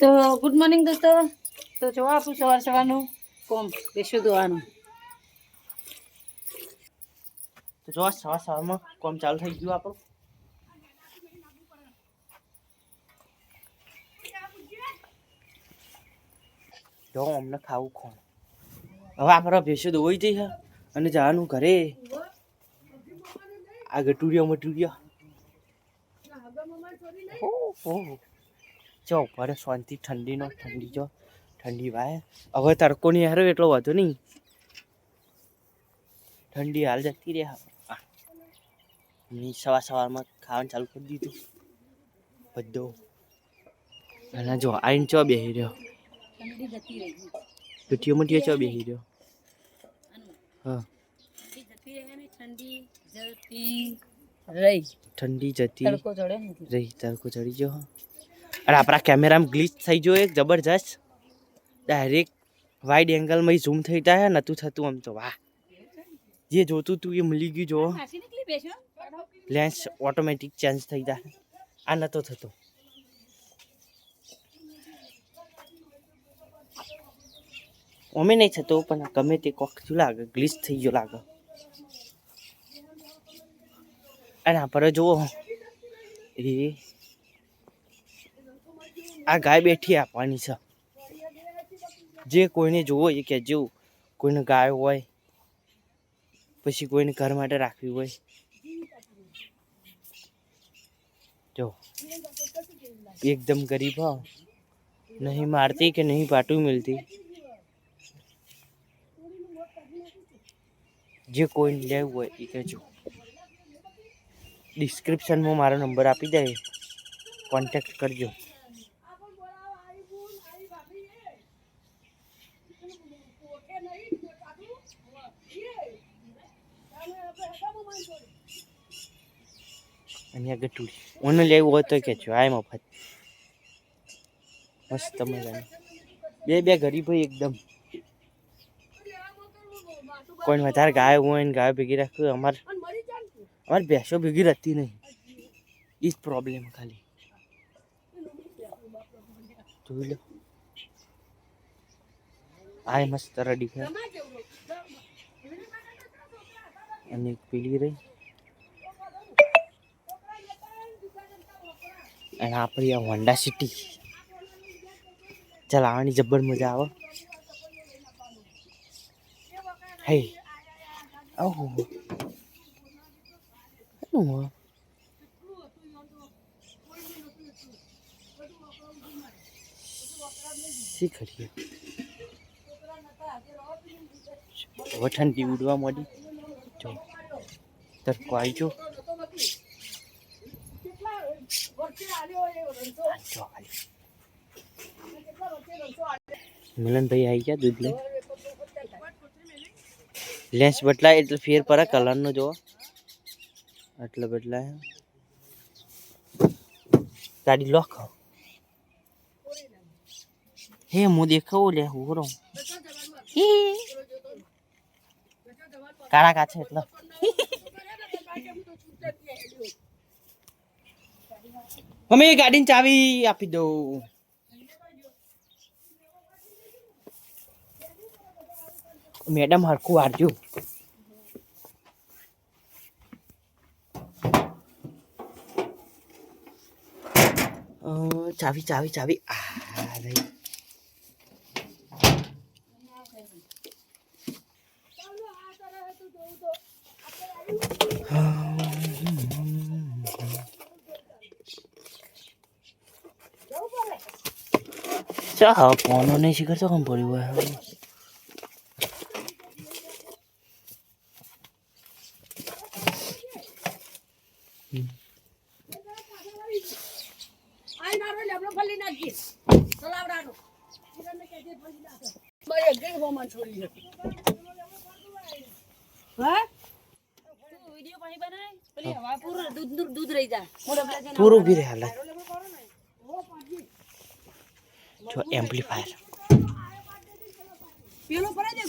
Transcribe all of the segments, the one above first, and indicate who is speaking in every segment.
Speaker 1: તો good morning દોસ્તો. તો જોવા આપણું સવાર સવારનું કોમ બેસું ધોવાનું
Speaker 2: તો જો સવાર સવારમાં કોમ ચાલુ થઈ ગયું આપણું. જો અમને ખાવું ખો હવે આપણે ભેંસો દોવાઈ જઈ અને જવાનું ઘરે. આ ગટુરિયા. મટુરિયા હો ચો ઉપર શાંતિ ઠંડીનો ઠંડી જો ઠંડી વાય. હવે તડકો નહીં હારો એટલો વધુ નહીં. ઠંડી હાલ જતી રહે સવાર સવારમાં ખાવાનું ચાલુ કરી દીધું. બધો. અને જો આઈને ચો બેસી રહ્યો.
Speaker 1: ઠંડી જતી રહી
Speaker 2: ચો બેસી રહ્યો? હા.
Speaker 1: ઠંડી જતી રહે તડકો ચડે
Speaker 2: રહી તડકો ચડી ગયો હો. અને આપણા કેમેરામાં ગ્લિચ થઈ ગયો એક, જબરજસ્ત. ડાયરેક્ટ વાઇડ એંગલમાં ઝૂમ થઈ જાય નતું થતું આમ તો, વાહ. જે જોતું તું એ મળી ગયું જો. લેન્સ ઓટોમેટિક ચેન્જ થઈ જાય. આ નતો થતો. અમે નહીં થતો, પણ ગમે તે કોક થયું લાગે ગ્લિચ થઈ ગયો લાગે. અને આપણે જુઓ એ આ ગાય બેઠી આપવાની છે. જે કોઈને જોવો એ કહેજો. કોઈને ગાય હોય, પછી કોઈને ઘર માટે રાખવી હોય. જો, એકદમ ગરીબ હો. નહીં મારતી કે નહીં પાટું મિલતી? જે કોઈને લેવું હોય એ કહેજો. ડિસ્ક્રિપ્શનમાં મારો નંબર આપી દે. કોન્ટેક્ટ કરજો. અહીંયા ગટુડી ઓને લેવું હોય તો કહેજો આ મફત મસ્ત મજાની. બે બે ગરીબ હોય એકદમ કોઈ વધારે ગાય હોય ને ગાય ભેગી રાખવી અમારે અમારે ભેંસો ભેગી રહેતી નહીં. એ જ પ્રોબ્લેમ ખાલી. જોઈ લો. આ મસ્ત રડી છે અને એક પેલી રહી. અને આપણી આ હોન્ડા સિટી ચાલ, આવવાની જબ્બર મજા આવે. હે. ઓહો. શું હો? શી ઠંડી ઉડવા માંડી. જો. તડકો આવી જો. મિલનભાઈ આવી ગયા દૂધ લઈ લેન્સ બદલાય એટલે ફેર પડે કલરનો જો એટલે બદલાય. ગાડી લોક હે, હું દેખાવું લે, હું રહું કાળા કાચે એટલે. અમે ગાડીની ચાવી આપી દઉં. મેડમ હરખું વાળજો ચાવી ચાવી ચાવી. આ રહી. હોય
Speaker 1: તું વીડિયો પાણી બનાય? પેલી હવા પૂરું ઊભી રહે
Speaker 2: હાલ. જો એમ્પ્લીફાયર
Speaker 1: પેલો કોઈ ને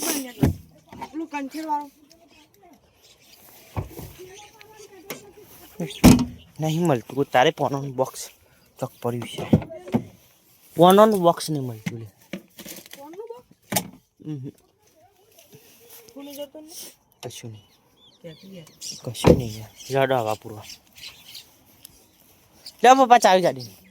Speaker 1: પેલું કંઠેર વાળો.
Speaker 2: નહીં મળતું. તારે પોનું બોક્સ ચોક પડ્યું છે. પોનોન બોક્સ નહીં મળતું લે. કશું નહીં. કશું નહીં યાર. લડો આવા પૂરવા. લે પપ્પા ચાવી ગાડી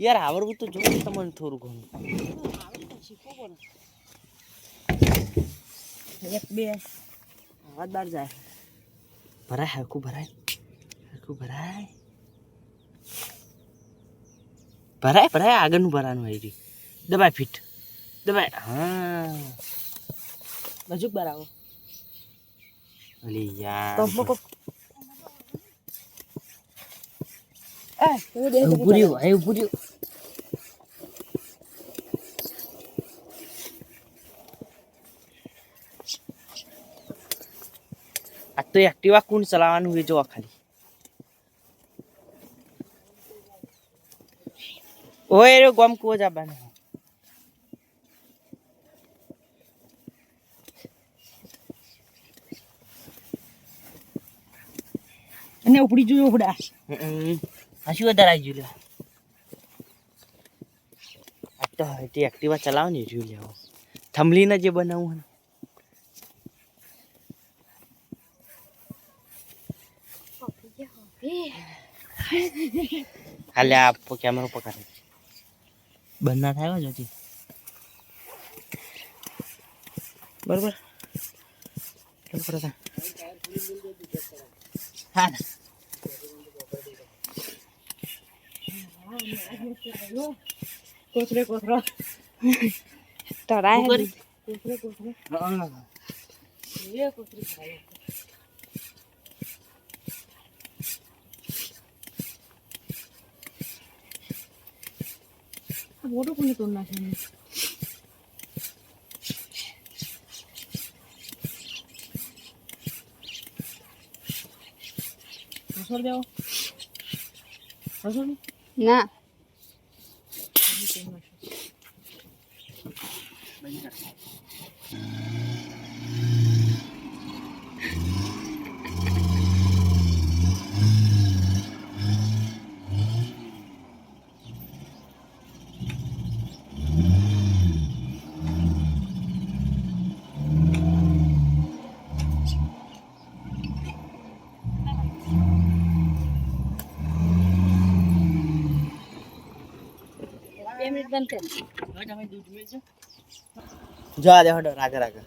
Speaker 2: યાર આવડવું તો જોઈએ તમને થોડું ઘણું.
Speaker 3: એક બે. જાય.
Speaker 2: ભરાય હરખું ભરાય. હરખું ભરાય. ભરાય ભરાય આગળનું ભરાનું આવી રહ્યું. દબાય ફીટ. દબાય હા.
Speaker 3: હજુ બરાબર પંપ પંપ એ
Speaker 2: રહ્યું અહીં ઉભું રહ્યું આ તો એક્ટિવા કોણ ચલાવવાનું એ જોવા ખાલી ઓય રે ગમ કુવો જાબાને
Speaker 3: અને ઉપડી જોયો ઉપડા
Speaker 2: શું વધારે આવી ગયું આ તો તે એક્ટિવા ચલાવો ને જોઈ લેવો થમલીને જે બનાવવું. હાલે આ કેમેરો પકડે બંધ ના થાય હો જોતી બરોબર? બરોબર હા.
Speaker 3: કોથરે કોથરો તરાય
Speaker 2: શું
Speaker 3: કોથરે કોથરે
Speaker 2: હા.
Speaker 3: એ કોથરી ખાય આ મોટું કોને તોડ નાખ્યું રસોડ દેવો રસોડ
Speaker 4: ના
Speaker 3: બે મિનિટ બંધ કર
Speaker 2: જા દે હડો રાગે રાગે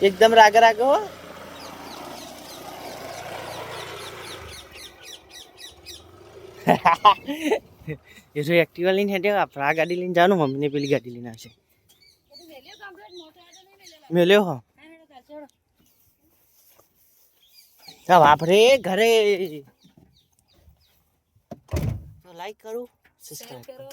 Speaker 2: એકદમ રાગે રાગે હો એ જો એક્ટિવા લઈને હેડે આપણે આ ગાડી લઈને જવાનું મમ્મીને પેલી ગાડી લઈને આવશે મેલ્યો હો ચાલ આપણે ઘરે તો લાઈક કરું સબસ્ક્રાઈબ કરો